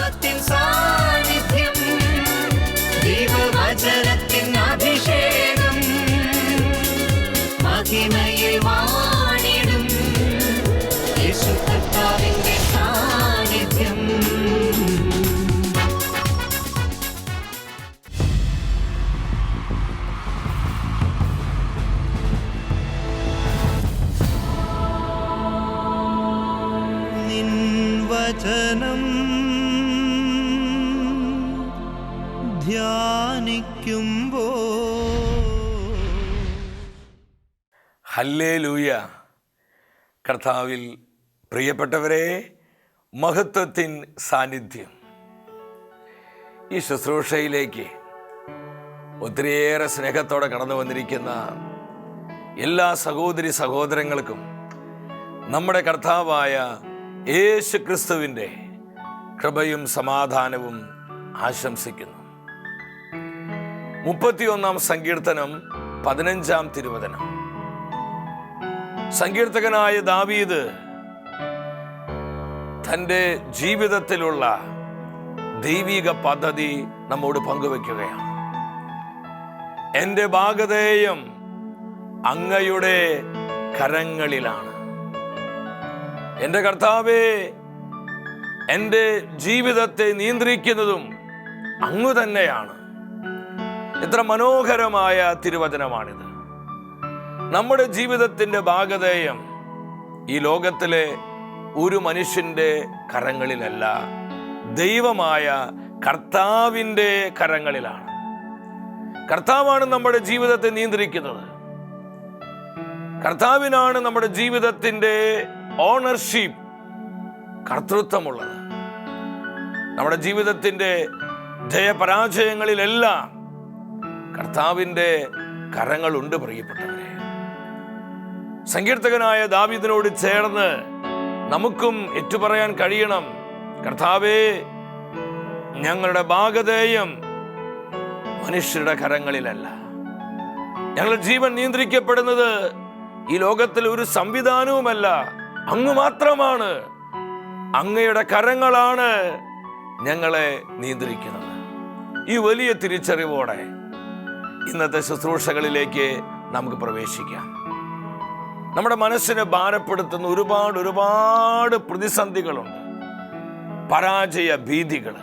മഹത്വത്തിൻ സാന്നിധ്യം കർത്താവിൽ പ്രിയപ്പെട്ടവരെ മഹത്വത്തിൻ സാന്നിധ്യം. ഈ ശുശ്രൂഷയിലേക്ക് ഒത്തിരിയേറെ സ്നേഹത്തോടെ കടന്നു വന്നിരിക്കുന്ന എല്ലാ സഹോദരി സഹോദരങ്ങൾക്കും നമ്മുടെ കർത്താവായ യേശു ക്രിസ്തുവിന്റെ കൃപയും സമാധാനവും ആശംസിക്കുന്നു. മുപ്പത്തിയൊന്നാം സങ്കീർത്തനം പതിനഞ്ചാം തിരുവചനം. സങ്കീർത്തകനായ ദാവീദ് തന്റെ ജീവിതത്തിലുള്ള ദൈവിക പദ്ധതി നമ്മോട് പങ്കുവെക്കുകയാണ്. എന്റെ ഭാഗധേയം അങ്ങയുടെ കരങ്ങളിലാണ്. എന്റെ കർത്താവേ എന്റെ ജീവിതത്തെ നിയന്ത്രിക്കുന്നതും അങ്ങ് തന്നെയാണ്. എത്ര മനോഹരമായ തിരുവചനമാണിത്. നമ്മുടെ ജീവിതത്തിന്റെ ഭാഗധേയം ഈ ലോകത്തിലെ ഒരു മനുഷ്യന്റെ കരങ്ങളിലല്ല ദൈവമായ കർത്താവിന്റെ കരങ്ങളിലാണ്. കർത്താവാണ് നമ്മുടെ ജീവിതത്തെ നിയന്ത്രിക്കുന്നത്. കർത്താവിനാണ് നമ്മുടെ ജീവിതത്തിന്റെ ഓണർഷിപ്പ് കർത്തൃത്വമുള്ളത്. നമ്മുടെ ജീവിതത്തിന്റെ ജയപരാജയങ്ങളിലെല്ലാം കർത്താവിന്റെ കരങ്ങളുണ്ട് പ്രിയപ്പെട്ടവരെ. സങ്കീർത്തകനായ ദാവിദിനോട് ചേർന്ന് നമുക്കും ഏറ്റുപറയാൻ കഴിയണം. കർത്താവേ ഞങ്ങളുടെ ഭാഗധേയം മനുഷ്യരുടെ കരങ്ങളിലല്ല. ഞങ്ങളുടെ ജീവൻ നിയന്ത്രിക്കപ്പെടുന്നത് ഈ ലോകത്തിൽ ഒരു സംവിധാനവുമല്ല. അങ്ങ് മാത്രമാണ്. അങ്ങയുടെ കരങ്ങളാണ് ഞങ്ങളെ നിയന്ത്രിക്കുന്നത്. ഈ വലിയ തിരിച്ചറിവോടെ ഇന്നത്തെ ശുശ്രൂഷകളിലേക്ക് നമുക്ക് പ്രവേശിക്കാം. നമ്മുടെ മനസ്സിനെ ഭാരപ്പെടുത്തുന്ന ഒരുപാട് ഒരുപാട് പ്രതിസന്ധികളുണ്ട്. പരാജയ ഭീതികൾ.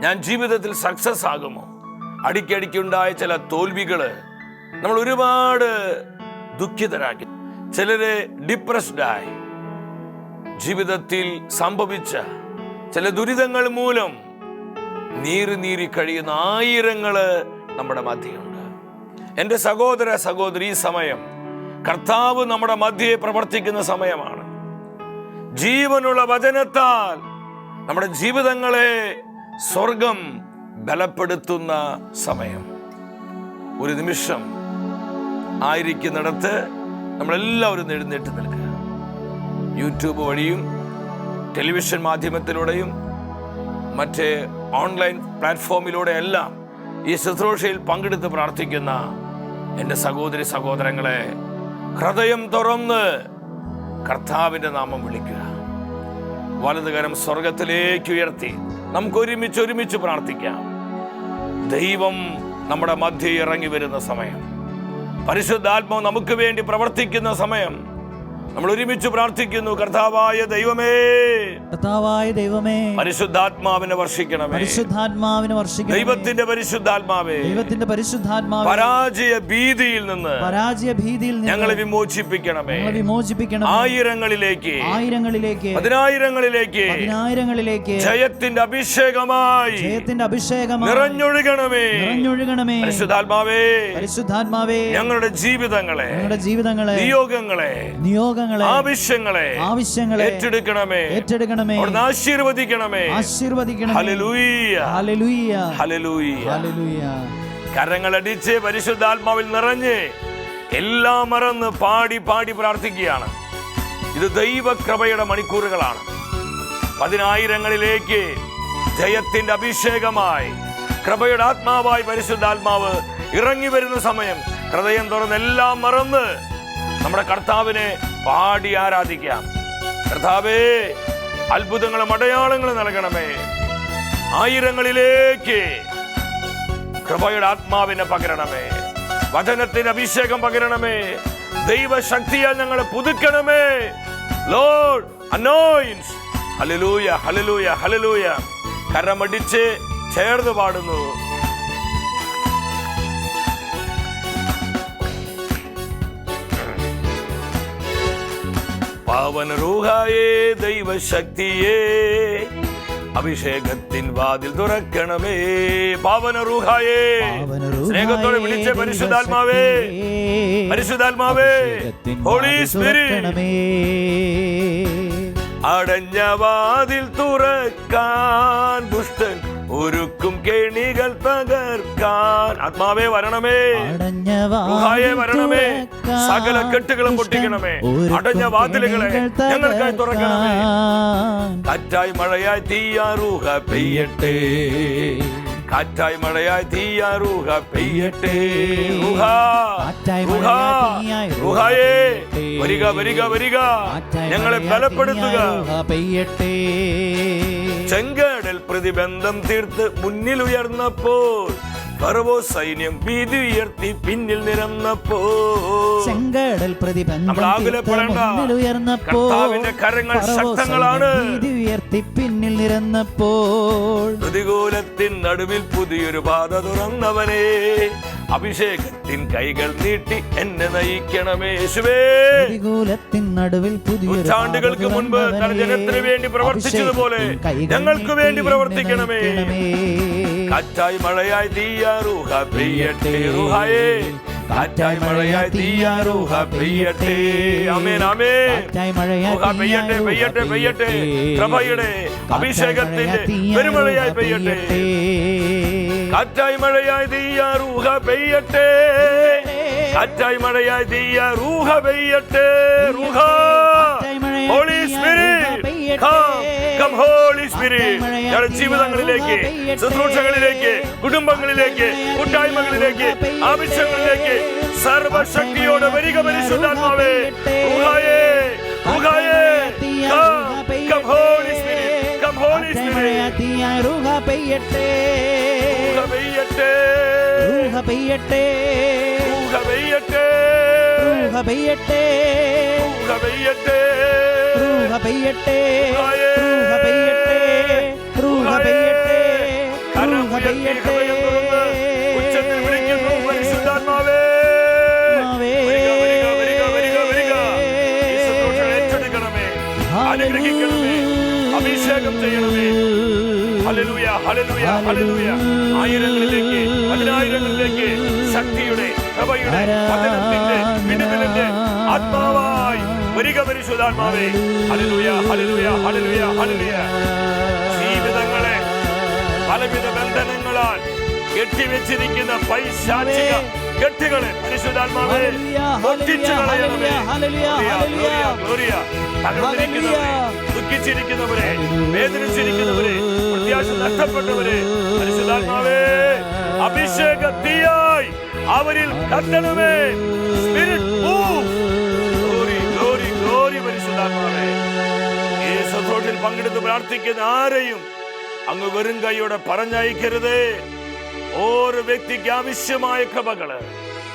ഞാൻ ജീവിതത്തിൽ സക്സസ് ആകുമോ? അടിക്കടിക്കുണ്ടായ ചില തോൽവികൾ നമ്മൾ ഒരുപാട് ദുഃഖിതരാക്കി. ചിലര് ഡിപ്രസ്ഡായി ജീവിതത്തിൽ സംഭവിച്ച ചില ദുരിതങ്ങൾ മൂലം നീറി നീറി കഴിയുന്ന ആയിരങ്ങൾ നമ്മുടെ മധ്യയുണ്ട്. എന്റെ സഹോദര സഹോദരി ഈ സമയം കർത്താവ് നമ്മുടെ മധ്യയെ പ്രവർത്തിക്കുന്ന സമയമാണ്. ജീവനുള്ള വചനത്താൽ നമ്മുടെ ജീവിതങ്ങളെ സ്വർഗം ബലപ്പെടുത്തുന്ന സമയം. ഒരു നിമിഷം ആയിരിക്കുന്നിടത്ത് നമ്മളെല്ലാവരും എഴുന്നേറ്റ് നിൽക്കുക. യൂട്യൂബ് വഴിയും ടെലിവിഷൻ മാധ്യമത്തിലൂടെയും മറ്റ് ഓൺലൈൻ പ്ലാറ്റ്ഫോമിലൂടെ എല്ലാം ഈ ശുശ്രൂഷയിൽ പങ്കെടുത്ത് പ്രാർത്ഥിക്കുന്ന എന്റെ സഹോദരി സഹോദരങ്ങളെ ഹൃദയം തുറന്ന് കർത്താവിന്റെ നാമം വിളിക്കുക. വലതുകരം സ്വർഗത്തിലേക്ക് ഉയർത്തി. നമുക്ക് ഒരുമിച്ച് ഒരുമിച്ച് പ്രാർത്ഥിക്കാം. ദൈവം നമ്മുടെ മധ്യ ഇറങ്ങി വരുന്ന സമയം. പരിശുദ്ധാത്മാവ് നമുക്ക് വേണ്ടി പ്രവർത്തിക്കുന്ന സമയം. നമ്മൾ ഒരുമിച്ച് പ്രാർത്ഥിക്കുന്നു കർത്താവായ ദൈവമേ കർത്താവായ ദൈവമേ പരിശുദ്ധാത്മാവിനെ വർഷിക്കണമേ. പരിശുദ്ധാത്മാവിനെ വർഷിക്കണം ദൈവത്തിന്റെ പരിശുദ്ധാത്മാവേ ദൈവത്തിന്റെ പരിശുദ്ധാത്മാവ് പരാജയ ഭീതിയിൽ നിന്ന് പരാജയ ഭീതിയിൽ നിന്ന് ഞങ്ങളെ വിമോചിപ്പിക്കണമേ. വിമോചിപ്പിക്കണം ആയിരങ്ങളിലേക്ക് ആയിരങ്ങളിലേക്ക് പതിനായിരങ്ങളിലേക്ക് പതിനായിരങ്ങളിലേക്ക് ജയത്തിന്റെ അഭിഷേകമായി ജയത്തിന്റെ അഭിഷേകമായി നിറഞ്ഞൊഴുകണമേ. നിറഞ്ഞൊഴുകണമേ. പരിശുദ്ധാത്മാവേ പരിശുദ്ധാത്മാവേ ഞങ്ങളുടെ ജീവിതങ്ങളെ ഞങ്ങളുടെ ജീവിതങ്ങളെ നിയോഗങ്ങളെ ആവശ്യങ്ങളെ ആവശ്യങ്ങളെ ഏറ്റെടുക്കണമേ. ഏറ്റെടുക്കണമേ. അവിടുന്ന് ആശീർവദിക്കണമേ. ആശീർവദിക്കണമേ. ഹല്ലേലൂയ ഹല്ലേലൂയ ഹല്ലേലൂയ ഹല്ലേലൂയ കരങ്ങളടിച്ച് പരിശുദ്ധാത്മാവിൽ നിറഞ്ഞ് എല്ലാം മറന്ന് പാടി പാടി പ്രാർത്ഥിക്കുകയാണ്. ഇത് ദൈവകൃപയുടെ മണിക്കൂറുകളാണ്. പതിനായിരങ്ങളിലേക്ക് ജയത്തിന്റെ അഭിഷേകമായി കൃപയുടെ ആത്മാവായി പരിശുദ്ധാത്മാവ് ഇറങ്ങി വരുന്ന സമയം ഹൃദയം തുറന്ന് എല്ലാം മറന്ന് നമ്മുടെ കർത്താവിനെ പാടി ആരാധിക്കാം. കർത്താവേ അത്ഭുതങ്ങളും അടയാളങ്ങളും നൽകണമേ. ആയിരങ്ങളിലേക്ക് കൃപയുടെ ആത്മാവിനെ പകരണമേ. വചനത്തിന് അഭിഷേകം പകരണമേ. ദൈവശക്തിയാൽ ഞങ്ങളെ പുതുക്കണമേ. ലോഡ് അനോയിൻസ് ഹലലൂയ ഹലലൂയ ഹലലൂയ കരമടിച്ച് ചേർന്ന് പാടുന്നു. പാവന റൂഹായേ ദൈവശക്തിയേ. അഭിഷേകത്തിൻ വാതിൽ തുറക്കണമേ പാവന റൂഹായേ സ്നേഹത്തോടെ വിളിച്ച പരിശുദ്ധാത്മാവേ പരിശുദ്ധാത്മാവേ ഹോളി സ്പിരിറ്റ് അടഞ്ഞ വാതിൽ തുറക്കാൻ ദുഷ്ടൻ ഒരുക്കും കെണികൾ തകർക്കാൻ. ആത്മാവേ വരണമേ. റുഹായെ വരണമേ. സകല കെട്ടുകളും പൊട്ടിക്കണമേ. അടഞ്ഞ വാതിലുകളെ ഞങ്ങൾക്കായി തുറക്കണമേ. കാറ്റായി മഴയായി തീയാറൂഹ പെയ്യട്ടെ. കാറ്റായി മഴയായി പെയ്യട്ടെ. റുഹ, കാറ്റായി റുഹ, തീയായി പെയ്യട്ടെ. വരിക വരിക വരിക. ഞങ്ങളെ ബലപ്പെടുത്തുക. പെയ്യട്ടെ. ചെങ്കടൽ പ്രതിബന്ധം തീർത്ത് മുന്നിൽ ഉയർന്നപ്പോൾ ഫറവോ സൈന്യം ഭീതി ഉയർത്തി പിന്നിൽ നിരന്നപ്പോ. ചെങ്കടൽ പ്രതിബന്ധം കരങ്ങൾ ശക്തങ്ങളാണ്. ഭീതി ഉയർത്തി പിന്നിൽ നിരന്നപ്പോൾ. പ്രതികൂലത്തിൻ നടുവിൽ പുതിയൊരു പാത തുറന്നവനെ. അഭിഷേകത്തിൻ കൈകൾ നീട്ടി എന്നെ നയിക്കണമേ പ്രതികൂലത്തിൻ നടുവിൽ പുതിയ നൂറ്റാണ്ടുകൾക്ക് മുൻപ് ജനത്തിന് വേണ്ടി പ്രവർത്തിച്ചതുപോലെ ഞങ്ങൾക്ക് വേണ്ടി പ്രവർത്തിക്കണമേ. കാറ്റായി മഴയായി തീയാറൂഹ പെയ്യട്ടെ റുഹായേ. കാറ്റായി മഴയായി തീയാറൂഹ പെയ്യട്ടെ കാറ്റായി മഴയായി റുഹ പെയ്യട്ടെ പെയ്യട്ടെ പെയ്യട്ടെ പ്രഭയുടെ അഭിഷേകത്തിന്റെ പെരുമഴയായി പെയ്യട്ടെ. കാറ്റായി മഴയായി തീയാറൂഹ പെയ്യട്ടെ. കാറ്റായി മഴയായി തീയാറൂഹ പെയ്യട്ടെ. റുഹ. Holy Spirit come come Holy Spirit ഞങ്ങളുടെ ജീവിതങ്ങളിലേക്ക് ശുശ്രൂഷകളിലേക്ക് കുടുംബങ്ങളിലേക്ക് കൂട്ടായ്മകളിലേക്ക് ആവശ്യങ്ങളിലേക്ക് സർവശക്തിയോടെ വരിക പരിശുദ്ധാത്മാവേ. റുഹായേ come come Holy Spirit come Holy Spirit റൂഹ പെയ്യട്ടെ. റുഹ പെയ്യട്ടെ. റൂഹ പെയ്യട്ടെ. റുഹ പെയ്യട്ടെ. റൂഹ പെയ്യട്ടെ റുഹ പെയ്യട്ടെ റൂഹ പെയ്യട്ടെ. റൂഹ പെയ്യട്ടെ റൂഹ പെയ്യട്ടെ റൂഹ പെയ്യട്ടെ ഉച്ചത്തിൽ വിളിക്കുന്നു പരിശുദ്ധാത്മാവേ. അനുഗ്രഹിക്കണമേ. അഭിഷേകം ചെയ്യണമേ. Hallelujah hallelujah hallelujah. ആയിരങ്ങളിലേക്ക് പതിനായിരങ്ങളിലേക്ക് ശക്തിയുടെ കൃപയുടെ പതനത്തിന്റെ വിടുതലിന്റെ ആത്മാവായി വരിക പരിശുദ്ധാത്മാവേ ഹല്ലേലൂയ ഹല്ലേലൂയ ഹല്ലേലൂയ ഹല്ലേലൂയ ജീവിതങ്ങളെ പലവിധ ബന്ധനങ്ങളാൽ കെട്ടിവെച്ചിരിക്കുന്ന പൈശാചിക കെട്ടുകളെ പരിശുദ്ധാത്മാവേ പൊട്ടിച്ചു കളയണമേ. തകർന്നിരിക്കുന്നവരെ. ദുഃഖിച്ചിരിക്കുന്നവരെ വേദനിച്ചിരിക്കുന്നവരെ പ്രത്യാശ നഷ്ടപ്പെട്ടവരെ പരിശുദ്ധാത്മാവേ അഭിഷേക തീയായി അവരിൽ കത്തണമേ. സ്പിരിറ്റ് പങ്കെടുത്ത് പ്രാർത്ഥിക്കുന്ന ആരെയും അങ്ങ് വെറും കൈയോടെ പറഞ്ഞയക്കരുതേ. ഓരോ വ്യക്തിക്ക് ആവശ്യമായ കൃപകൾ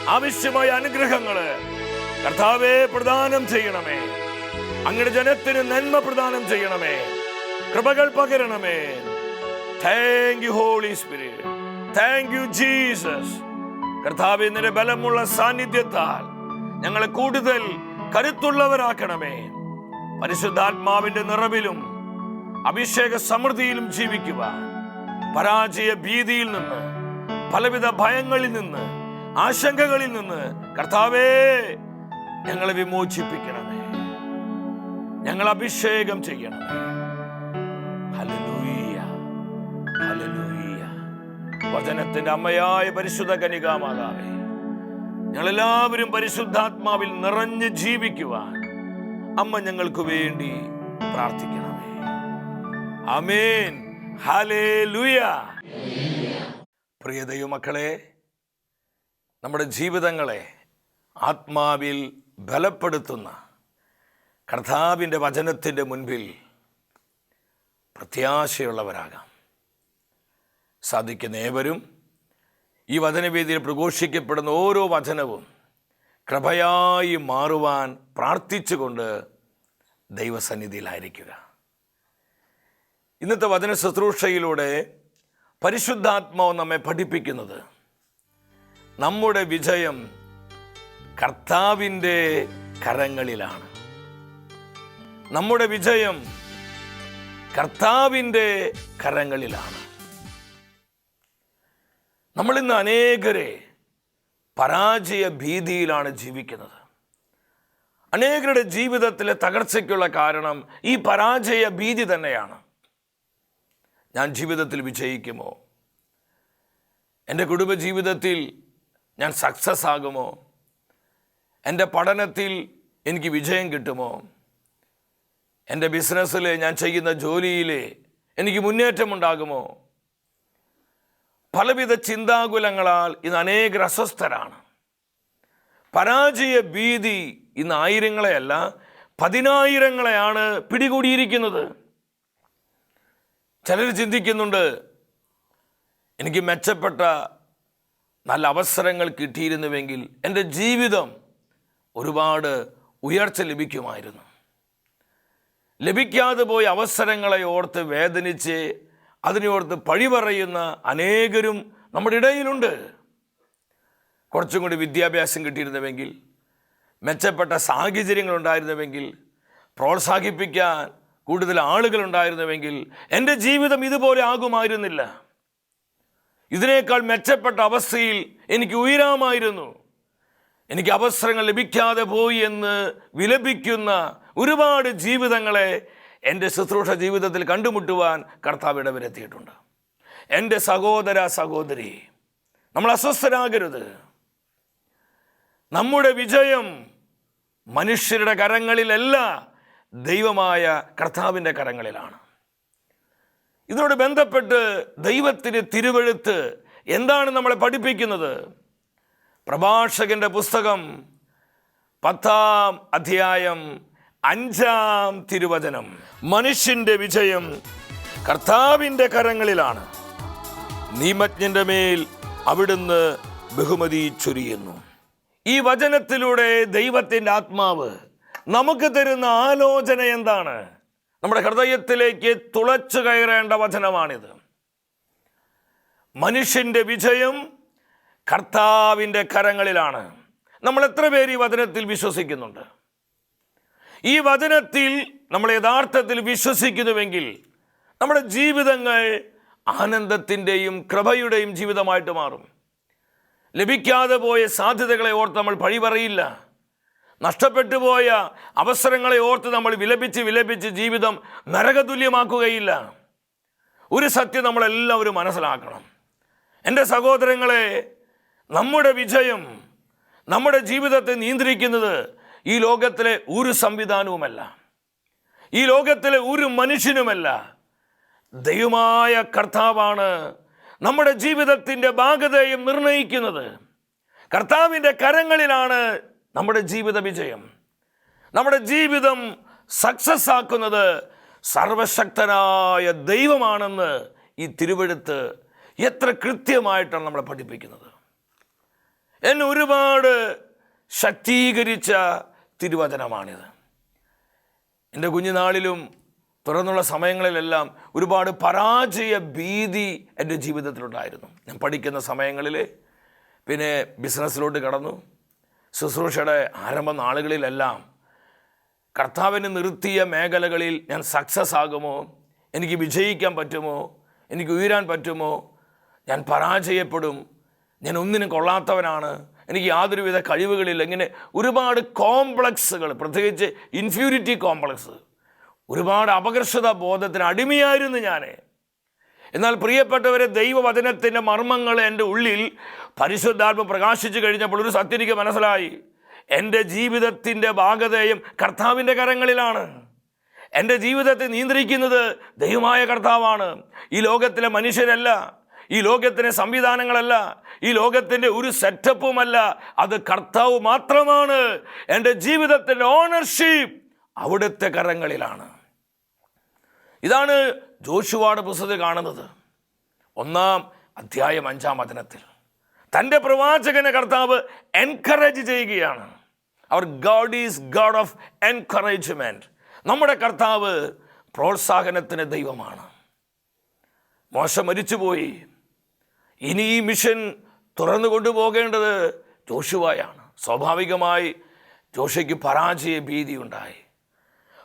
ആവശ്യമായ അനുഗ്രഹങ്ങൾ കർത്താവെ പ്രദാനം ചെയ്യണമേ. അങ്ങയുടെ ജനത്തിന് നന്മ പ്രദാനം ചെയ്യണമേ. കൃപകൾ പകരണമേ. Thank you Holy Spirit thank you Jesus കർത്താവ് നിന്റെ ബലമുള്ള സാന്നിധ്യത്താൽ ഞങ്ങളെ കൂടുതൽ കരുത്തുള്ളവരാക്കണമേ. പരിശുദ്ധാത്മാവിന്റെ നിറവിലും അഭിഷേക സമൃദ്ധിയിലും ജീവിക്കുക പരാജയ ഭീതിയിൽ നിന്ന് പലവിധ ഭയങ്ങളിൽ നിന്ന് ആശങ്കകളിൽ നിന്ന് കർത്താവേ ഞങ്ങളെ വിമോചിപ്പിക്കണമേ. ഞങ്ങൾ അഭിഷേകം ചെയ്യണമേ. ഹല്ലേലൂയ ഹല്ലേലൂയ വചനത്തിന്റെ അമ്മയായ പരിശുദ്ധ കനികാമാതാവേ ഞങ്ങളെല്ലാവരും പരിശുദ്ധാത്മാവിൽ നിറഞ്ഞു ജീവിക്കുവാൻ അമ്മ ഞങ്ങൾക്ക് വേണ്ടി പ്രാർത്ഥിക്കണമേ. അമേൻ ഹല്ലേലൂയ. പ്രിയ ദൈവമക്കളെ നമ്മുടെ ജീവിതങ്ങളെ ആത്മാവിൽ ബലപ്പെടുത്തുന്ന കർത്താവിന്റെ വചനത്തിന്റെ മുൻപിൽ പ്രത്യാശയുള്ളവരാകാം. സാധിക്കുന്ന ഏവരും ഈ വചനവേദിയിൽ പ്രഘോഷിക്കപ്പെടുന്ന ഓരോ വചനവും കൃപയായി മാറുവാൻ പ്രാർത്ഥിച്ചുകൊണ്ട് ദൈവസന്നിധിയിലായിരിക്കുക. ഇന്നത്തെ വചന ശുശ്രൂഷയിലൂടെ പരിശുദ്ധാത്മാവ് നമ്മെ പഠിപ്പിക്കുന്നത് നമ്മുടെ വിജയം കർത്താവിന്റെ കരങ്ങളിലാണ്. നമ്മുടെ വിജയം കർത്താവിന്റെ കരങ്ങളിലാണ്. നമ്മൾ ഇന്ന് അനേകരെ പരാജയ ഭീതിയിലാണ് ജീവിക്കുന്നത്. അനേകരുടെ ജീവിതത്തിലെ തകർച്ചയ്ക്കുള്ള കാരണം ഈ പരാജയ ഭീതി തന്നെയാണ്. ഞാൻ ജീവിതത്തിൽ വിജയിക്കുമോ? എന്റെ കുടുംബജീവിതത്തിൽ ഞാൻ സക്സസ് ആകുമോ? എന്റെ പഠനത്തിൽ എനിക്ക് വിജയം കിട്ടുമോ? എന്റെ ബിസിനസ്സിൽ ഞാൻ ചെയ്യുന്ന ജോലിയിൽ എനിക്ക് മുന്നേറ്റമുണ്ടാകുമോ? പലവിധ ചിന്താകുലങ്ങളാൽ ഇന്ന് അനേകർ അസ്വസ്ഥരാണ്. പരാജയ ഭീതി ഇന്ന് ആയിരങ്ങളെയല്ല പതിനായിരങ്ങളെയാണ് പിടികൂടിയിരിക്കുന്നത്. ചിലർ ചിന്തിക്കുന്നുണ്ട് എനിക്ക് മെച്ചപ്പെട്ട നല്ല അവസരങ്ങൾ കിട്ടിയിരുന്നുവെങ്കിൽ എന്റെ ജീവിതം ഒരുപാട് ഉയർച്ച ലഭിക്കുമായിരുന്നു. ലഭിക്കാതെ പോയ അവസരങ്ങളെ ഓർത്ത് വേദനിച്ച് അതിനെ ഓർത്ത് പഴി പറയുന്ന അനേകരും നമ്മുടെ ഇടയിലുണ്ട്. കുറച്ചും കൂടി വിദ്യാഭ്യാസം കിട്ടിയിരുന്നുവെങ്കിൽ മെച്ചപ്പെട്ട സാഹചര്യങ്ങൾ ഉണ്ടായിരുന്നുവെങ്കിൽ പ്രോത്സാഹിപ്പിക്കാൻ കൂടുതൽ ആളുകൾ ഉണ്ടായിരുന്നുവെങ്കിൽ എന്റെ ജീവിതം ഇതുപോലെ ആകുമായിരുന്നില്ല. ഇതിനേക്കാൾ മെച്ചപ്പെട്ട അവസ്ഥയിൽ എനിക്ക് ഉയരാമായിരുന്നു. എനിക്ക് അവസരങ്ങൾ ലഭിക്കാതെ പോയി എന്ന് വിലപിക്കുന്ന ഒരുപാട് ജീവിതങ്ങളെ എന്റെ ശുശ്രൂഷ ജീവിതത്തിൽ കണ്ടുമുട്ടുവാൻ കർത്താവ് ഇടവരെത്തിയിട്ടുണ്ട്. എന്റെ സഹോദര സഹോദരി നമ്മൾ അസ്വസ്ഥരാകരുത്. നമ്മുടെ വിജയം മനുഷ്യരുടെ കരങ്ങളിലല്ല ദൈവമായ കർത്താവിന്റെ കരങ്ങളിലാണ്. ഇതിനോട് ബന്ധപ്പെട്ട് ദൈവത്തിന് തിരുവെഴുത്ത് എന്താണ് നമ്മളെ പഠിപ്പിക്കുന്നത്? പ്രഭാഷകന്റെ പുസ്തകം പത്താം അധ്യായം അഞ്ചാം തിരുവചനം. മനുഷ്യന്റെ വിജയം കർത്താവിന്റെ കരങ്ങളിലാണ്. നിയമജ്ഞന്റെ മേൽ അവിടുന്ന് ബഹുമതി ചൊരിയുന്നു. ഈ വചനത്തിലൂടെ ദൈവത്തിന്റെ ആത്മാവ് നമുക്ക് തരുന്ന ആലോചന എന്താണ്? നമ്മുടെ ഹൃദയത്തിലേക്ക് തുളച്ചു കയറേണ്ട വചനമാണിത്. മനുഷ്യന്റെ വിജയം കർത്താവിന്റെ കരങ്ങളിലാണ്. നമ്മൾ എത്ര പേര് ഈ വചനത്തിൽ വിശ്വസിക്കുന്നുണ്ട്? ഈ വചനത്തിൽ നമ്മൾ യഥാർത്ഥത്തിൽ വിശ്വസിക്കുന്നുവെങ്കിൽ നമ്മുടെ ജീവിതങ്ങൾ ആനന്ദത്തിന്റെയും കൃപയുടെയും ജീവിതമായിട്ട് മാറും. ലഭിക്കാതെ പോയ സാധ്യതകളെ ഓർത്ത് നമ്മൾ പഴി പറയില്ല. നഷ്ടപ്പെട്ടു പോയ അവസരങ്ങളെ ഓർത്ത് നമ്മൾ വിലപിച്ച് വിലപിച്ച് ജീവിതം നരകതുല്യമാക്കുകയില്ല. ഒരു സത്യം നമ്മളെല്ലാവരും മനസ്സിലാക്കണം. എന്റെ സഹോദരങ്ങളെ നമ്മുടെ വിജയം നമ്മുടെ ജീവിതത്തെ നിയന്ത്രിക്കുന്നത് ഈ ലോകത്തിലെ ഒരു സംവിധാനവുമല്ല. ഈ ലോകത്തിലെ ഒരു മനുഷ്യനുമല്ല. ദൈവമായ കർത്താവാണ് നമ്മുടെ ജീവിതത്തിന്റെ ഭാഗതയും നിർണയിക്കുന്നത്. കർത്താവിന്റെ കരങ്ങളിലാണ് നമ്മുടെ ജീവിത വിജയം. നമ്മുടെ ജീവിതം സക്സസ് ആക്കുന്നത് സർവശക്തനായ ദൈവമാണെന്ന് ഈ തിരുവെടുത്ത് എത്ര കൃത്യമായിട്ടാണ് നമ്മളെ പഠിപ്പിക്കുന്നത്. എന്നെ ഒരുപാട് ശക്തീകരിച്ച തിരുവചനമാണിത്. എന്റെ കുഞ്ഞുനാളിലും തുറന്നുള്ള സമയങ്ങളിലെല്ലാം ഒരുപാട് പരാജയ ഭീതി എന്റെ ജീവിതത്തിലുണ്ടായിരുന്നു. ഞാൻ പഠിക്കുന്ന സമയങ്ങളിൽ പിന്നെ ബിസിനസ്സിലോട്ട് കടന്നു. ശുശ്രൂഷയുടെ ആരംഭ നാളുകളിലെല്ലാം കർത്താവിന് നിർത്തിയ മേഖലകളിൽ ഞാൻ സക്സസ് ആകുമോ? എനിക്ക് വിജയിക്കാൻ പറ്റുമോ? എനിക്ക് ഉയരാൻ പറ്റുമോ? ഞാൻ പരാജയപ്പെടും. ഞാൻ ഒന്നിനും കൊള്ളാത്തവനാണ്. എനിക്ക് യാതൊരുവിധ കഴിവുകളില്ല. ഇങ്ങനെ ഒരുപാട് കോംപ്ലക്സുകൾ പ്രത്യേകിച്ച് ഇൻഫ്യൂരിറ്റി കോംപ്ലക്സ് ഒരുപാട് അപകർഷത ബോധത്തിന് അടിമയായിരുന്നു ഞാൻ എന്നാൽ പ്രിയപ്പെട്ടവരെ ദൈവവചനത്തിന്റെ മർമ്മങ്ങൾ എന്റെ ഉള്ളിൽ പരിശുദ്ധാത്മ പ്രകാശിച്ചു കഴിഞ്ഞപ്പോൾ ഒരു സത്യം എനിക്ക് മനസ്സിലായി. എന്റെ ജീവിതത്തിന്റെ ഭാഗതയും കർത്താവിന്റെ കരങ്ങളിലാണ്. എന്റെ ജീവിതത്തെ നിയന്ത്രിക്കുന്നത് ദൈവമായ കർത്താവാണ്. ഈ ലോകത്തിലെ മനുഷ്യരല്ല. ഈ ലോകത്തിന്റെ സംവിധാനങ്ങളല്ല ഈ ലോകത്തിന്റെ ഒരു സെറ്റപ്പുമല്ല. അത് കർത്താവ് മാത്രമാണ്. എന്റെ ജീവിതത്തിന്റെ ഓണർഷിപ്പ് അവിടുത്തെ കരങ്ങളിലാണ്. ഇതാണ് ജോഷുവാട് പുസ്തകത്തിൽ കാണുന്നത്. ഒന്നാം അധ്യായം അഞ്ചാം വചനത്തിൽ. തന്റെ പ്രവാചകനെ കർത്താവ് എൻകറേജ് ചെയ്യുകയാണ്. അവർ God is God of encouragement നമ്മുടെ കർത്താവ് പ്രോത്സാഹനത്തിന് ദൈവമാണ്. മോശം മരിച്ചുപോയി. ഇനി ഈ മിഷൻ തുറന്നു കൊണ്ടുപോകേണ്ടത് ജോഷുവായാണ്. സ്വാഭാവികമായി ജോഷയ്ക്ക് പരാജയ ഭീതി ഉണ്ടായി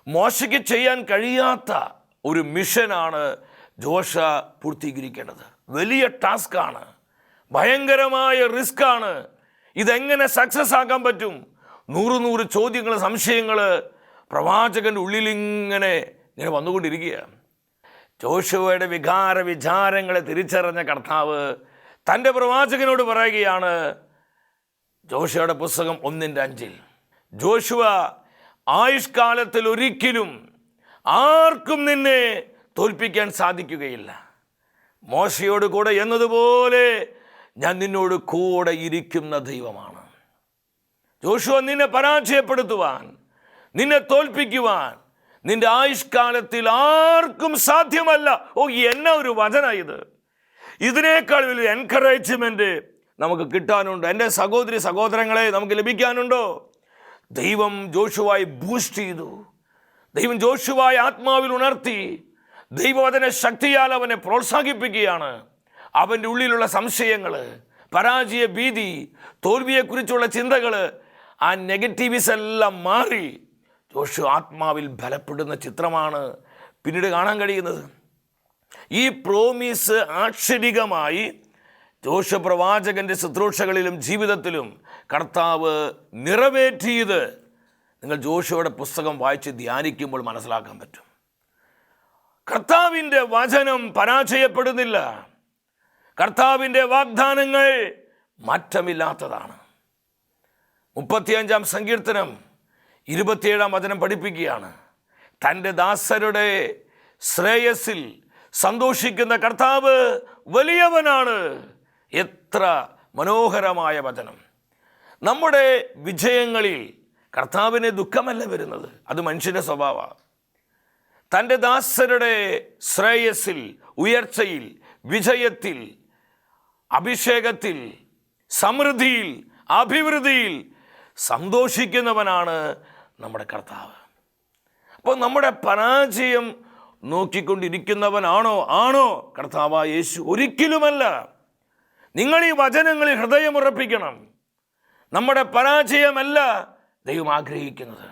മോശയ്ക്ക് ചെയ്യാൻ കഴിയാത്ത ഒരു മിഷനാണ് ജോഷ പൂർത്തീകരിക്കേണ്ടത്. വലിയ ടാസ്ക്കാണ്. ഭയങ്കരമായ റിസ്ക്കാണ്. ഇതെങ്ങനെ സക്സസ് ആക്കാൻ പറ്റും? നൂറ് നൂറ് ചോദ്യങ്ങൾ സംശയങ്ങൾ പ്രവാചകന്റെ ഉള്ളിലിങ്ങനെ ഇങ്ങനെ വന്നുകൊണ്ടിരിക്കുകയാണ്. ജോഷുവയുടെ വികാര വിചാരങ്ങളെ തിരിച്ചറിഞ്ഞ കർത്താവ് തന്റെ പ്രവാചകനോട് പറയുകയാണ് ജോഷുവയുടെ പുസ്തകം ഒന്നിന്റെ അഞ്ചിൽ ജോഷുവ ആയുഷ്കാലത്തിൽ ഒരിക്കലും ആർക്കും നിന്നെ തോൽപ്പിക്കാൻ സാധിക്കുകയില്ല. മോശയോട് കൂടെ എന്നതുപോലെ ഞാൻ നിന്നോട് കൂടെ ഇരിക്കുന്ന ദൈവമാണ്. ജോഷുവ നിന്നെ പരാജയപ്പെടുത്തുവാൻ നിന്നെ തോൽപ്പിക്കുവാൻ നിന്റെ ആയുഷ്കാലത്തിൽ ആർക്കും സാധ്യമല്ല. ഓ എന്ന ഒരു വചന ഇത്. ഇതിനേക്കാൾ വലിയ എൻകറേജ്മെന്റ് നമുക്ക് കിട്ടാനുണ്ട്. എന്റെ സഹോദരി സഹോദരങ്ങളെ നമുക്ക് ലഭിക്കാനുണ്ടോ? ദൈവം ജോഷുവായി ബൂസ്റ്റ് ചെയ്തു. ദൈവം ജോഷുവായി ആത്മാവിൽ ഉണർത്തി. ദൈവവചന ശക്തിയാൽ അവനെ പ്രോത്സാഹിപ്പിക്കുകയാണ്. അവന്റെ ഉള്ളിലുള്ള സംശയങ്ങൾ പരാജയ ഭീതി തോൽവിയെക്കുറിച്ചുള്ള ചിന്തകൾ ആ നെഗറ്റീവ്സ് എല്ലാം മാറി. ജോഷു ആത്മാവിൽ ബലപ്പെടുന്ന ചിത്രമാണ് പിന്നീട് കാണാൻ കഴിയുന്നത്. ഈ പ്രോമിസ് ആക്ഷരികമായി ജോഷ പ്രവാചകന്റെ ശുശ്രൂഷകളിലും ജീവിതത്തിലും കർത്താവ് നിറവേറ്റിയത് നിങ്ങൾ ജോഷയുടെ പുസ്തകം വായിച്ച് ധ്യാനിക്കുമ്പോൾ മനസ്സിലാക്കാൻ പറ്റും. കർത്താവിന്റെ വചനം പരാജയപ്പെടുന്നില്ല. കർത്താവിന്റെ വാഗ്ദാനങ്ങൾ മാറ്റമില്ലാത്തതാണ്. മുപ്പത്തിയഞ്ചാം സങ്കീർത്തനം ഇരുപത്തിയേഴാം വചനം പഠിപ്പിക്കുകയാണ്. തന്റെ ദാസരുടെ ശ്രേയസിൽ സന്തോഷിക്കുന്ന കർത്താവ് വലിയവനാണ്. എത്ര മനോഹരമായ വചനം. നമ്മുടെ വിജയങ്ങളിൽ കർത്താവിന് ദുഃഖമല്ല വരുന്നത്. അത് മനുഷ്യന്റെ സ്വഭാവമാണ്. തന്റെ ദാസരുടെ ശ്രേയസിൽ ഉയർച്ചയിൽ വിജയത്തിൽ അഭിഷേകത്തിൽ സമൃദ്ധിയിൽ അഭിവൃദ്ധിയിൽ സന്തോഷിക്കുന്നവനാണ് നമ്മുടെ കർത്താവ്. അപ്പോൾ നമ്മുടെ പരാജയം നോക്കിക്കൊണ്ടിരിക്കുന്നവനാണോ? ആണോ കർത്താവ് യേശു? ഒരിക്കലുമല്ല. നിങ്ങൾ ഈ വചനങ്ങളിൽ ഹൃദയമുറപ്പിക്കണം നമ്മുടെ പരാജയമല്ല ദൈവം ആഗ്രഹിക്കുന്നത്.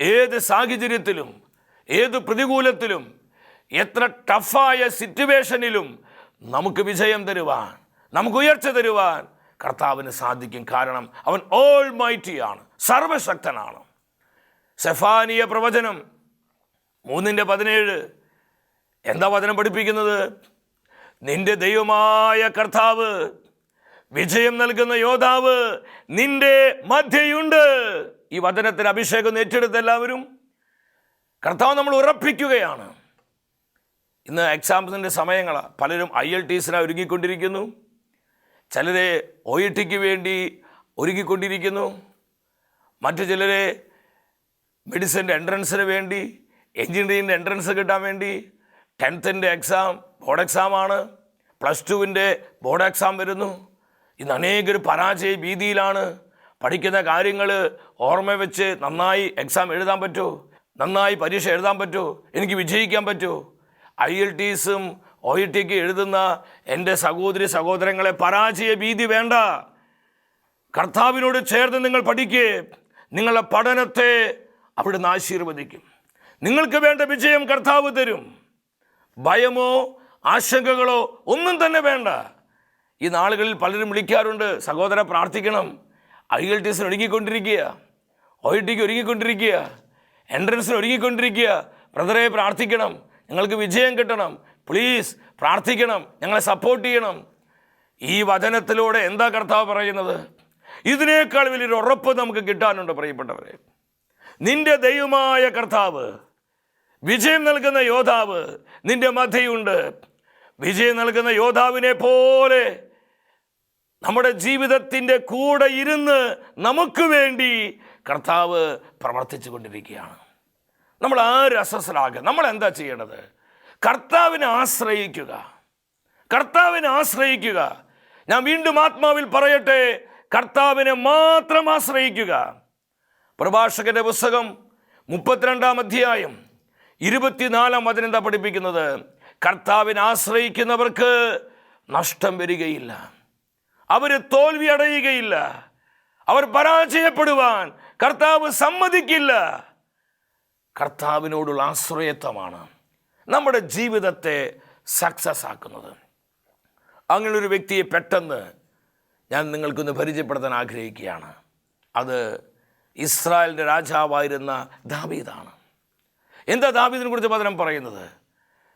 ഏത് സാഹചര്യത്തിലും ഏത് പ്രതികൂലത്തിലും എത്ര ടഫായ സിറ്റുവേഷനിലും നമുക്ക് വിജയം തരുവാൻ നമുക്ക് ഉയർച്ച തരുവാൻ കർത്താവിന് സാധിക്കും. കാരണം അവൻ ഓൾ മൈറ്റിയാണ് സർവശക്തനാണ് സെഫാനിയ പ്രവചനം. മൂന്നിന്റെ പതിനേഴ്. എന്താ വചനം പഠിപ്പിക്കുന്നത്? നിന്റെ ദൈവമായ കർത്താവ് വിജയം നൽകുന്ന യോദ്ധാവ് നിന്റെ മധ്യയുണ്ട്. ഈ വചനത്തിന് അഭിഷേകം ഏറ്റെടുത്ത എല്ലാവരും കർത്താവ് നമ്മൾ ഉറപ്പിക്കുകയാണ്. ഇന്ന് എക്സാംസിന്റെ സമയങ്ങളാണ് പലരും ഐ എൽ ടീസിനായി ഒരുങ്ങിക്കൊണ്ടിരിക്കുന്നു. ചിലരെ ഒ ഇ ടിക്ക് വേണ്ടി ഒരുങ്ങിക്കൊണ്ടിരിക്കുന്നു. മറ്റു ചിലരെ മെഡിസിന്റെ എൻട്രൻസിന് വേണ്ടി എൻജിനീയറിങ്ങിന്റെ എൻട്രൻസ് കിട്ടാൻ വേണ്ടി ടെൻത്തിന്റെ എക്സാം ബോർഡ് എക്സാമാണ് പ്ലസ് ടുവിന്റെ ബോർഡ് എക്സാം വരുന്നു. ഇന്ന് അനേകർ പരാജയ ഭീതിയിലാണ്. പഠിക്കുന്ന കാര്യങ്ങൾ ഓർമ്മ വെച്ച് നന്നായി എക്സാം എഴുതാൻ പറ്റുമോ നന്നായി പരീക്ഷ എഴുതാൻ പറ്റുമോ എനിക്ക് വിജയിക്കാൻ പറ്റുമോ ഐ എൽ ടീസും ഒ ഇ ടിക്ക് എഴുതുന്ന എന്റെ സഹോദരി സഹോദരങ്ങളെ പരാജയ ഭീതി വേണ്ട. കർത്താവിനോട് ചേർന്ന് നിങ്ങൾ പഠിക്കേ. നിങ്ങളുടെ പഠനത്തെ അവിടുന്ന് ആശീർവദിക്കും. നിങ്ങൾക്ക് വേണ്ട വിജയം കർത്താവ് തരും. ഭയമോ ആശങ്കകളോ ഒന്നും തന്നെ വേണ്ട. ഈ നാളുകളിൽ പലരും വിളിക്കാറുണ്ട് സഹോദര പ്രാർത്ഥിക്കണം. ഐ എൽ ടി എസിന് ഒരുങ്ങിക്കൊണ്ടിരിക്കുക. ഒ ഇ ടിക്ക് ഒരുങ്ങിക്കൊണ്ടിരിക്കുക എൻട്രൻസിന് ഒരുങ്ങിക്കൊണ്ടിരിക്കുക. ബ്രദറെ പ്രാർത്ഥിക്കണം. ഞങ്ങൾക്ക് വിജയം കിട്ടണം. പ്ലീസ് പ്രാർത്ഥിക്കണം. ഞങ്ങളെ സപ്പോർട്ട് ചെയ്യണം. ഈ വചനത്തിലൂടെ എന്താ കർത്താവ് പറയുന്നത്? ഇതിനേക്കാൾ വലിയൊരു ഉറപ്പ് നമുക്ക് കിട്ടാനുണ്ട് പ്രിയപ്പെട്ടവരെ. നിന്റെ ദൈവമായ കർത്താവ്. വിജയം നൽകുന്ന യോദ്ധാവ് നിന്റെ മധ്യയുണ്ട്. വിജയം നൽകുന്ന യോദ്ധാവിനെ പോലെ നമ്മുടെ ജീവിതത്തിന്റെ കൂടെ ഇരുന്ന് നമുക്ക് വേണ്ടി കർത്താവ് പ്രവർത്തിച്ചു കൊണ്ടിരിക്കുകയാണ്. നമ്മൾ ആര് അസ്വസ്ഥരാകുക? നമ്മൾ എന്താ ചെയ്യേണ്ടത്? കർത്താവിനെ ആശ്രയിക്കുക. കർത്താവിനെ ആശ്രയിക്കുക. ഞാൻ വീണ്ടും ആത്മാവിൽ പറയട്ടെ കർത്താവിനെ മാത്രം ആശ്രയിക്കുക. പ്രഭാഷകന്റെ പുസ്തകം മുപ്പത്തിരണ്ടാം അധ്യായം ഇരുപത്തിനാലാം വചനം എന്താ പഠിപ്പിക്കുന്നത്? കർത്താവിനെ ആശ്രയിക്കുന്നവർക്ക് നഷ്ടം വരികയില്ല. അവർ തോൽവി അടയുകയില്ല. അവർ പരാജയപ്പെടുവാൻ കർത്താവ് സമ്മതിക്കില്ല. കർത്താവിനോടുള്ള ആശ്രയത്വമാണ് നമ്മുടെ ജീവിതത്തെ സക്സസ് ആക്കുന്നത്. അങ്ങനൊരു വ്യക്തിയെ പെട്ടെന്ന് ഞാൻ നിങ്ങൾക്കൊന്ന് പരിചയപ്പെടുത്താൻ ആഗ്രഹിക്കുകയാണ്. അത് ഇസ്രായേലിന്റെ രാജാവായിരുന്ന ദാവീദാണ്. എന്താ ദാവീദിനെ കുറിച്ച് വചനം പറയുന്നത്?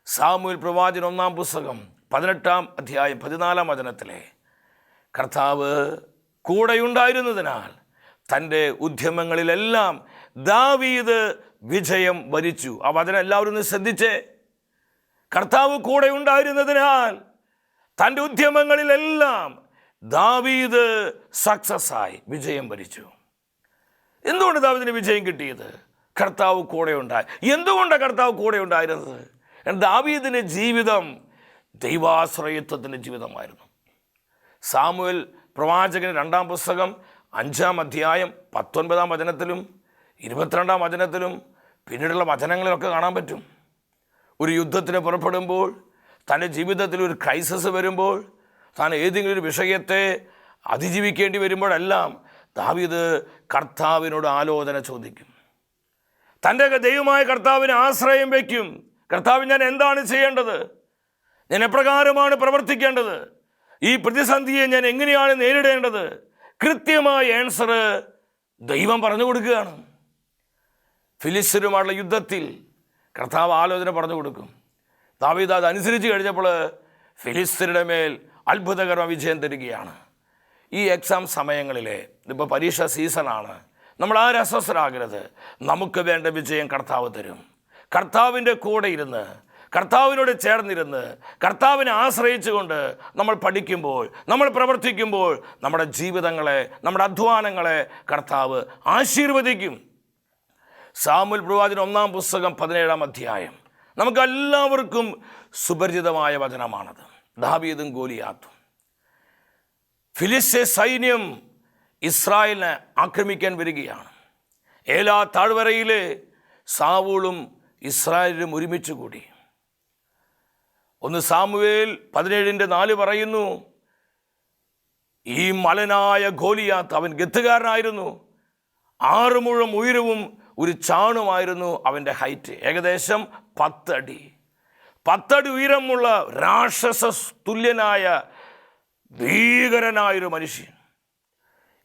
സാമൂൽ പ്രവാചൻ ഒന്നാം പുസ്തകം പതിനെട്ടാം അധ്യായം പതിനാലാം വചനത്തിലെ കർത്താവ് കൂടെയുണ്ടായിരുന്നതിനാൽ തന്റെ ഉദ്യമങ്ങളിലെല്ലാം ദാവീദ് വിജയം വരിച്ചു. ആ വചനം എല്ലാവരും ഒന്ന് ശ്രദ്ധിച്ചേ. കർത്താവ് കൂടെ ഉണ്ടായിരുന്നതിനാൽ തന്റെ ഉദ്യമങ്ങളിലെല്ലാം ദാവീദ് സക്സസ് ആയി വിജയം വരിച്ചു. എന്തുകൊണ്ട് ദാവിദിന് വിജയം കിട്ടിയത്? കർത്താവ് കൂടെ ഉണ്ടായി. എന്തുകൊണ്ടാണ് കർത്താവ് കൂടെ ഉണ്ടായിരുന്നത്? ദാവീദിന്റെ ജീവിതം ദൈവാശ്രയത്വത്തിന്റെ ജീവിതമായിരുന്നു. സാമുവൽ പ്രവാചകൻ രണ്ടാം പുസ്തകം അഞ്ചാം അധ്യായം പത്തൊൻപതാം വചനത്തിലും ഇരുപത്തിരണ്ടാം വചനത്തിലും പിന്നീടുള്ള വചനങ്ങളിലൊക്കെ കാണാൻ പറ്റും. ഒരു യുദ്ധത്തിന് പുറപ്പെടുമ്പോൾ തന്റെ ജീവിതത്തിൽ ഒരു ക്രൈസിസ് വരുമ്പോൾ താൻ ഏതെങ്കിലും ഒരു വിഷയത്തെ അതിജീവിക്കേണ്ടി വരുമ്പോഴെല്ലാം ദാവീദ് കർത്താവിനോട് ആലോചന ചോദിക്കും. തന്റെ ദൈവമായ കർത്താവിന് ആശ്രയം വയ്ക്കും. കർത്താവ് ഞാൻ എന്താണ് ചെയ്യേണ്ടത്? ഞാൻ എപ്രകാരമാണ് പ്രവർത്തിക്കേണ്ടത്? ഈ പ്രതിസന്ധിയെ ഞാൻ എങ്ങനെയാണ് നേരിടേണ്ടത്? കൃത്യമായ ആൻസർ ദൈവം പറഞ്ഞു കൊടുക്കുകയാണ്. ഫിലിസ്തീനുമായുള്ള യുദ്ധത്തിൽ കർത്താവ് ആലോചന പറഞ്ഞു കൊടുക്കും. ദാവീദ് അത് അനുസരിച്ച് കഴിഞ്ഞപ്പോൾ ഫിലിസ്തരുടെ മേൽ അത്ഭുതകരമായ വിജയം തരികയാണ്. ഈ എക്സാം സമയങ്ങളിലെ ഇപ്പോൾ പരീക്ഷ സീസണാണ് നമ്മൾ ആ അസ്വസ്ഥരാകരുത്? നമുക്ക് വേണ്ട വിജയം കർത്താവ് തരും. കർത്താവിന്റെ കൂടെ ഇരുന്ന് കർത്താവിനോട് ചേർന്നിരുന്ന് കർത്താവിനെ ആശ്രയിച്ചുകൊണ്ട് നമ്മൾ പഠിക്കുമ്പോൾ നമ്മൾ പ്രവർത്തിക്കുമ്പോൾ നമ്മുടെ ജീവിതങ്ങളെ നമ്മുടെ അധ്വാനങ്ങളെ കർത്താവ് ആശീർവദിക്കും. സാമുൽ പ്രവാചൻ ഒന്നാം പുസ്തകം പതിനേഴാം അധ്യായം. നമുക്കെല്ലാവർക്കും സുപരിചിതമായ വചനമാണത്. ദാവീദും ഗോലിയാത്തും. ഫിലിസ്തീൻ സൈന്യം ഇസ്രായേലിനെ ആക്രമിക്കാൻ വരികയാണ്. ഏലാ താഴ്വരയിൽ സാവൂളും ഇസ്രായേലും ഒരുമിച്ച് കൂടി. ഒന്ന് സാമുവേൽ പതിനേഴിന്റെ നാല് പറയുന്നു ഈ മലനായ ഗോലിയാത്ത് അവൻ ഗത്തുകാരനായിരുന്നു. ആറ് മുഴം ഉയരവും ഒരു ചാണുമായിരുന്നു അവന്റെ ഹൈറ്റ്. ഏകദേശം പത്തടി പത്തടി ഉയരമുള്ള രാക്ഷസ തുല്യനായ ഭീകരനായൊരു മനുഷ്യൻ.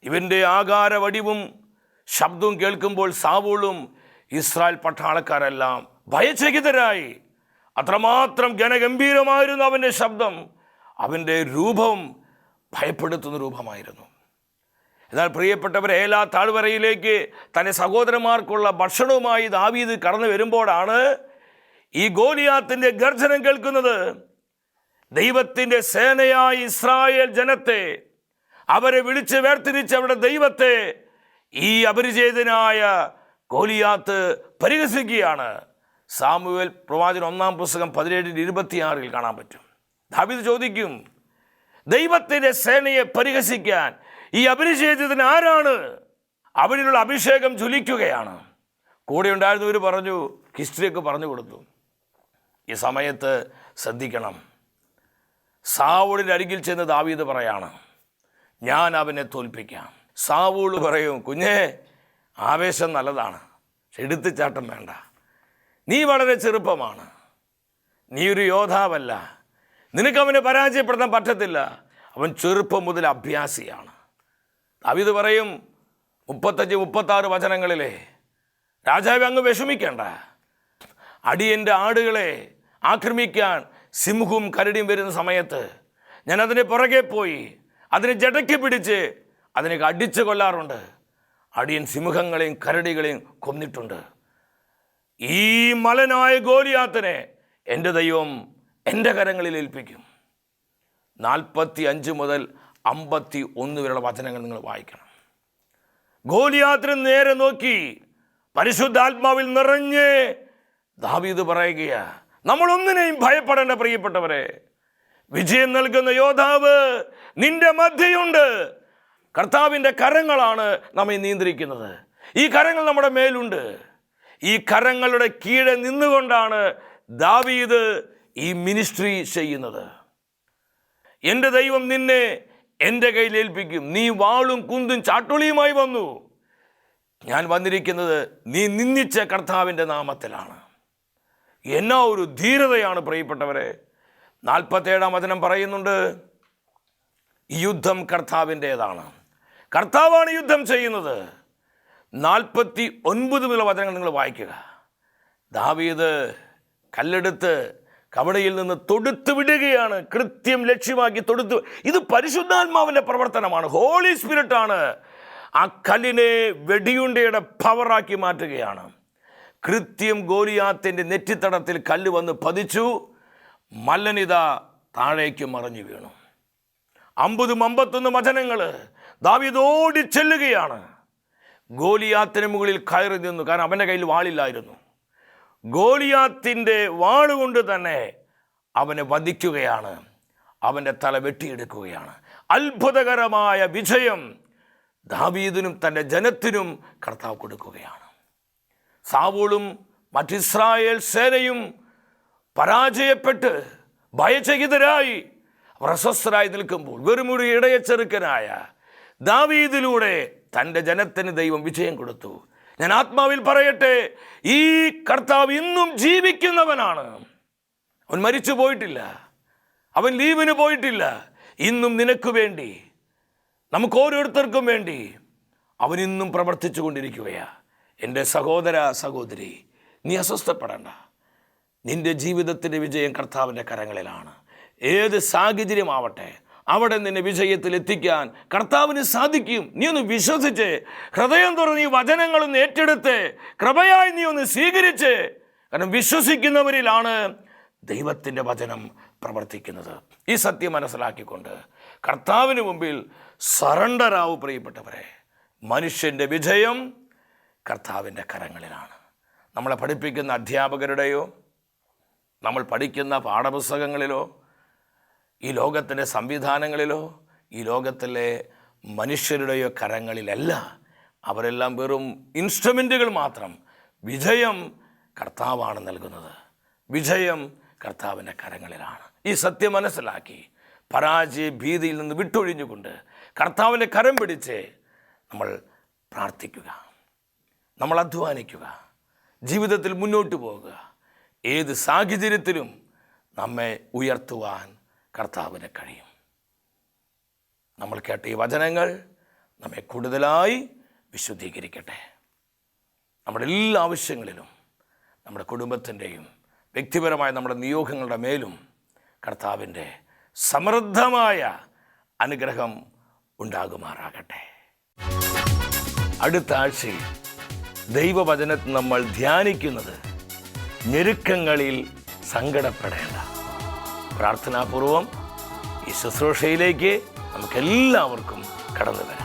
ഇവന്റെ ആകാര വടിവും ശബ്ദവും കേൾക്കുമ്പോൾ സാവൂളും ഇസ്രായേൽ പട്ടാളക്കാരെല്ലാം ഭയചകിതരായി. അത്രമാത്രം ഗനഗംഭീരമായിരുന്നു അവന്റെ ശബ്ദം. അവന്റെ രൂപം ഭയപ്പെടുത്തുന്ന രൂപമായിരുന്നു. എന്നാൽ പ്രിയപ്പെട്ടവർ ഏലാ താഴ്വരയിലേക്ക് തന്റെ സഹോദരന്മാർക്കുള്ള ഭക്ഷണവുമായി ദാവീദ് കടന്നു വരുമ്പോഴാണ് ഈ ഗോലിയാത്തിന്റെ ഗർജനം കേൾക്കുന്നത്. ദൈവത്തിന്റെ സേനയായ ഇസ്രായേൽ ജനത്തെ അവരെ വിളിച്ച് വേർതിരിച്ച് അവരുടെ ദൈവത്തെ ഈ അപരിചിതനായ കോലിയാത്ത് പരിഹസിക്കുകയാണ്. സാമുവേൽ പ്രവാചകൻ ഒന്നാം പുസ്തകം പതിനേഴിന്റെ ഇരുപത്തിയാറിൽ കാണാൻ പറ്റും. ദാവീദ് ചോദിക്കും ദൈവത്തിന്റെ സേനയെ പരിഹസിക്കാൻ ഈ അപരിചേതത്തിന് ആരാണ്? അവരിലുള്ള അഭിഷേകം ജ്വലിക്കുകയാണ്. കൂടെ ഉണ്ടായിരുന്നവർ പറഞ്ഞു ഹിസ്റ്ററിയൊക്കെ പറഞ്ഞു കൊടുത്തു. ഈ സമയത്ത് ശ്രദ്ധിക്കണം. സാവൂളിന്റെ അരികിൽ ചെന്ന് ദാവീദ് പറയാണ് ഞാൻ അവനെ തോൽപ്പിക്കാം. സാവൂൾ പറയും കുഞ്ഞേ ആവേശം നല്ലതാണ്. എടുത്തു ചാട്ടം വേണ്ട. നീ വളരെ ചെറുപ്പമാണ്. നീ ഒരു യോദ്ധാവല്ല. നിനക്ക് അവനെ പരാജയപ്പെടുത്താൻ പറ്റത്തില്ല. അവൻ ചെറുപ്പം മുതൽ അഭ്യാസിയാണ്. ദാവീദ് പറയും മുപ്പത്തഞ്ച് മുപ്പത്താറ് വചനങ്ങളിലെ രാജാവ് അങ്ങ് വിഷമിക്കേണ്ട. അടിയന്റെ ആടുകളെ ആക്രമിക്കാൻ സിംഹവും കരടിയും വരുന്ന സമയത്ത് ഞാൻ അതിന് പുറകെ പോയി അതിനെ ജടയ്ക്ക് പിടിച്ച് അതിനെ അടിച്ചു കൊല്ലാറുണ്ട്. അടിയൻ സിംഹങ്ങളെയും കരടികളെയും കൊന്നിട്ടുണ്ട്. ഈ മലനായ ഗോലിയാത്തിനെ എന്റെ ദൈവം എന്റെ കരങ്ങളിൽ ഏൽപ്പിക്കും. നാൽപ്പത്തി അഞ്ച് മുതൽ അമ്പത്തി ഒന്ന് വരെയുള്ള വചനങ്ങൾ നിങ്ങൾ വായിക്കണം. ഗോലിയാത്തിന് നേരെ നോക്കി പരിശുദ്ധാത്മാവിൽ നിറഞ്ഞ് ദാവീദ് പറയുകയാ നമ്മൾ ഒന്നിനെയും ഭയപ്പെടേണ്ട പ്രിയപ്പെട്ടവരെ വിജയം നൽകുന്ന യോദ്ധാവ് നിന്റെ മധ്യയുണ്ട്. കർത്താവിന്റെ കരങ്ങളാണ് നമ്മെ നിയന്ത്രിക്കുന്നത്. ഈ കരങ്ങൾ നമ്മുടെ മേലുണ്ട്. ഈ കരങ്ങളുടെ കീഴെ നിന്നുകൊണ്ടാണ് ദാവീദ് ഈ മിനിസ്ട്രി ചെയ്യുന്നത്. എന്റെ ദൈവം നിന്നെ എന്റെ കയ്യിൽ ഏൽപ്പിക്കും. നീ വാളും കുന്തും ചാട്ടുളിയുമായി വന്നു. ഞാൻ വന്നിരിക്കുന്നത് നീ നിന്ദിച്ച കർത്താവിന്റെ നാമത്തിലാണ്. എന്നാ ഒരു ധീരതയാണ് പ്രിയപ്പെട്ടവരെ? നാൽപ്പത്തേഴാം വചനം പറയുന്നുണ്ട് യുദ്ധം കർത്താവിന്റേതാണ്. കർത്താവാണ് യുദ്ധം ചെയ്യുന്നത്. നാൽപ്പത്തി ഒൻപത് മുതൽ വചനങ്ങൾ നിങ്ങൾ വായിക്കുക. ദാവീദ് കല്ലെടുത്ത് കവടയിൽ നിന്ന് തൊടുത്തു വിടുകയാണ്. കൃത്യം ലക്ഷ്യമാക്കി തൊടുത്ത് ഇത് പരിശുദ്ധാത്മാവിന്റെ പ്രവർത്തനമാണ്. ഹോളി സ്പിരിറ്റാണ്. ആ കല്ലിനെ വെടിയുണ്ടയുടെ പവറാക്കി മാറ്റുകയാണ്. കൃത്യം ഗോലിയാത്തിന്റെ നെറ്റിത്തടത്തിൽ കല്ല് വന്ന് പതിച്ചു. മല്ലനിത താഴേക്ക് മറിഞ്ഞു വീണു. അമ്പതും അമ്പത്തൊന്ന് വചനങ്ങൾ ദാവീദ് ഓടി ചെല്ലുകയാണ്. ഗോലിയാത്തിന് മുകളിൽ കയറി നിന്നു. കാരണം അവന്റെ കയ്യിൽ വാളില്ലായിരുന്നു. ഗോലിയാത്തിന്റെ വാളുകൊണ്ട് തന്നെ അവനെ വധിക്കുകയാണ്. അവന്റെ തല വെട്ടിയെടുക്കുകയാണ്. അത്ഭുതകരമായ വിജയം ദാവീദിനും തന്റെ ജനത്തിനും കർത്താവ് കൊടുക്കുകയാണ്. സാവൂളും മറ്റിസ്രായേൽ സേനയും പരാജയപ്പെട്ട് ഭയചകിതരായി പ്രശസ്തരായി നിൽക്കുമ്പോൾ വെറുമൊരു ഇടയച്ചെറുക്കനായ ദാവീദിലൂടെ തന്റെ ജനത്തിന് ദൈവം വിജയം കൊടുത്തു. ഞാൻ ആത്മാവിൽ പറയട്ടെ ഈ കർത്താവ് ഇന്നും ജീവിക്കുന്നവനാണ്. അവൻ മരിച്ചു പോയിട്ടില്ല. അവൻ ലീവിന് പോയിട്ടില്ല. ഇന്നും നിനക്ക് വേണ്ടി നമുക്ക് ഓരോരുത്തർക്കും വേണ്ടി അവനിന്നും പ്രവർത്തിച്ചു കൊണ്ടിരിക്കുകയാ എന്റെ സഹോദര സഹോദരി നീ അസ്വസ്ഥപ്പെടേണ്ട. നിന്റെ ജീവിതത്തിന്റെ വിജയം കർത്താവിന്റെ കരങ്ങളിലാണ്. ഏത് സാഹചര്യമാവട്ടെ അവിടെ നിന്നെ വിജയത്തിൽ എത്തിക്കാൻ കർത്താവിന് സാധിക്കും. നീ ഒന്ന് വിശ്വസിച്ച് ഹൃദയം തുറന്ന് ഈ വചനങ്ങളൊന്ന് ഏറ്റെടുത്ത് കൃപയായി നീ ഒന്ന് സ്വീകരിച്ച്. കാരണം വിശ്വസിക്കുന്നവരിലാണ് ദൈവത്തിന്റെ വചനം പ്രവർത്തിക്കുന്നത്. ഈ സത്യം മനസ്സിലാക്കിക്കൊണ്ട് കർത്താവിന് മുമ്പിൽ സറണ്ടറാവു പ്രിയപ്പെട്ടവരെ. മനുഷ്യന്റെ വിജയം കർത്താവിന്റെ കരങ്ങളിലാണ്. നമ്മളെ പഠിപ്പിക്കുന്ന അധ്യാപകരുടെയോ നമ്മൾ പഠിക്കുന്ന പാഠപുസ്തകങ്ങളിലോ ഈ ലോകത്തിന്റെ സംവിധാനങ്ങളിലോ ഈ ലോകത്തിലെ മനുഷ്യരുടെയോ കരങ്ങളിലല്ല. അവരെല്ലാം വെറും ഇൻസ്ട്രുമെന്റുകൾ മാത്രം. വിജയം കർത്താവാണ് നൽകുന്നത്. വിജയം കർത്താവിന്റെ കരങ്ങളിലാണ്. ഈ സത്യം മനസ്സിലാക്കി പരാജയ ഭീതിയിൽ നിന്ന് വിട്ടൊഴിഞ്ഞുകൊണ്ട് കർത്താവിന്റെ കരം പിടിച്ച് നമ്മൾ പ്രാർത്ഥിക്കുക. നമ്മൾ അധ്വാനിക്കുക. ജീവിതത്തിൽ മുന്നോട്ട് പോവുക ഏത് സാഹചര്യത്തിലും നമ്മെ ഉയർത്തുവാൻ കർത്താവിന് കഴിയും. നമ്മൾ കേട്ട ഈ വചനങ്ങൾ നമ്മെ കൂടുതലായി വിശുദ്ധീകരിക്കട്ടെ. നമ്മുടെ എല്ലാ ആവശ്യങ്ങളിലും നമ്മുടെ കുടുംബത്തിന്റെയും വ്യക്തിപരമായ നമ്മുടെ നിയോഗങ്ങളുടെ മേലും കർത്താവിന്റെ സമൃദ്ധമായ അനുഗ്രഹം ഉണ്ടാകുമാറാകട്ടെ. അടുത്ത ആഴ്ചയിൽ ദൈവവചനത്തിൽ നമ്മൾ ധ്യാനിക്കുന്നത് ഞെരുക്കങ്ങളിൽ സങ്കടപ്പെടേണ്ട. പ്രാർത്ഥനാപൂർവം ഈ ശുശ്രൂഷയിലേക്ക് നമുക്കെല്ലാവർക്കും കടന്നു വരാം.